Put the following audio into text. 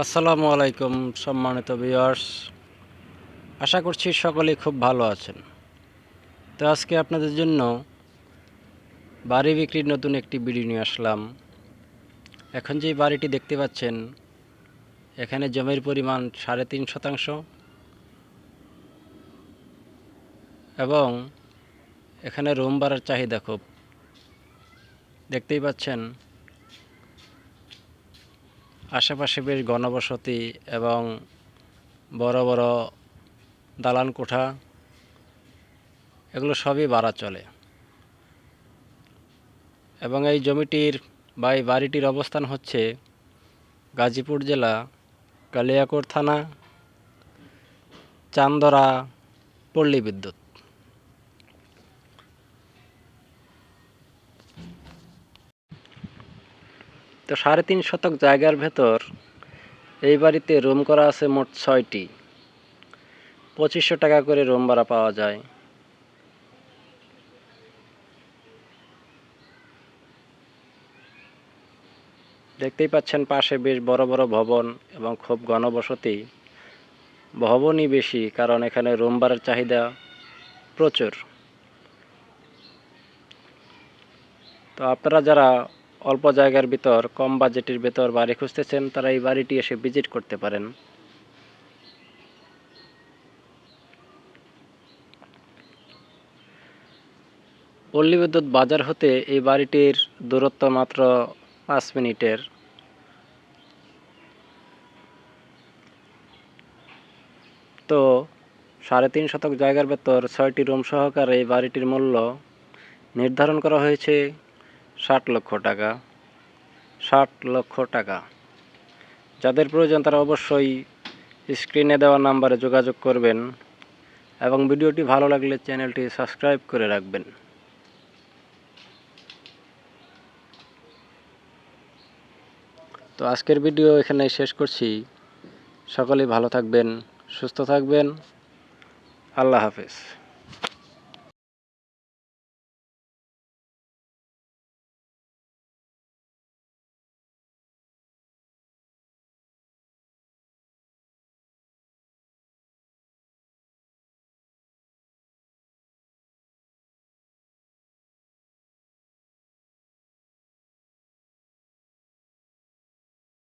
আসসালামু আলাইকুম, সম্মানিত ভিউয়ার্স। আশা করছি সকলেই খুব ভালো আছেন। তো আজকে আপনাদের জন্য বাড়ি বিক্রির নতুন একটি ভিডিও নিয়ে আসলাম। এখন যে বাড়িটি দেখতে পাচ্ছেন, এখানে জমির পরিমাণ সাড়ে তিন শতাংশ। এবং এখানে রুম ভাড়ার চাহিদা খুব। দেখতেই পাচ্ছেন আশেপাশে বেশ ঘনবসতি এবং বড় বড় দালান কোঠা, এগুলো সবই ভাড়া চলে। এবং এই জমিটির বা এই বাড়িটির অবস্থান হচ্ছে গাজীপুর জেলা, কালিয়াকোট থানা, চান্দরা, পল্লী বিদ্যুৎ। তো সাড়ে তিন শতক জায়গার ভেতর এই বাড়িতে রুম করা আছে মোট ছয়টি। পঁচিশশো টাকা করে রুম ভাড়া পাওয়া যায়। দেখতেই পাচ্ছেন পাশে বেশ বড় বড় ভবন এবং খুব ঘনবসতি। ভবনই বেশি, কারণ এখানে রুম ভাড়ার চাহিদা প্রচুর। তো আপনারা যারা অল্প জায়গার ভিতর, কম বাজেটের ভিতর বাড়ি খুঁজতেছেন, তারা এই বাড়িটি এসে ভিজিট করতে পারেন। পল্লী বিদ্যুৎ বাজার হতে এই বাড়িটির দূরত্ব মাত্র পাঁচ মিনিটের। তো সাড়ে তিন শতক জায়গার ভেতর ছয়টি রুম সহকারে এই বাড়িটির মূল্য নির্ধারণ করা হয়েছে ষাট লক্ষ টাকা। ষাট লক্ষ টাকা। যাদের প্রয়োজন তারা অবশ্যই স্ক্রিনে দেওয়া নাম্বারে যোগাযোগ করবেন এবং ভিডিওটি ভালো লাগলে চ্যানেলটি সাবস্ক্রাইব করে রাখবেন। তো আজকের ভিডিও এখানে শেষ করছি। সকলেই ভালো থাকবেন, সুস্থ থাকবেন। আল্লাহ হাফেজ।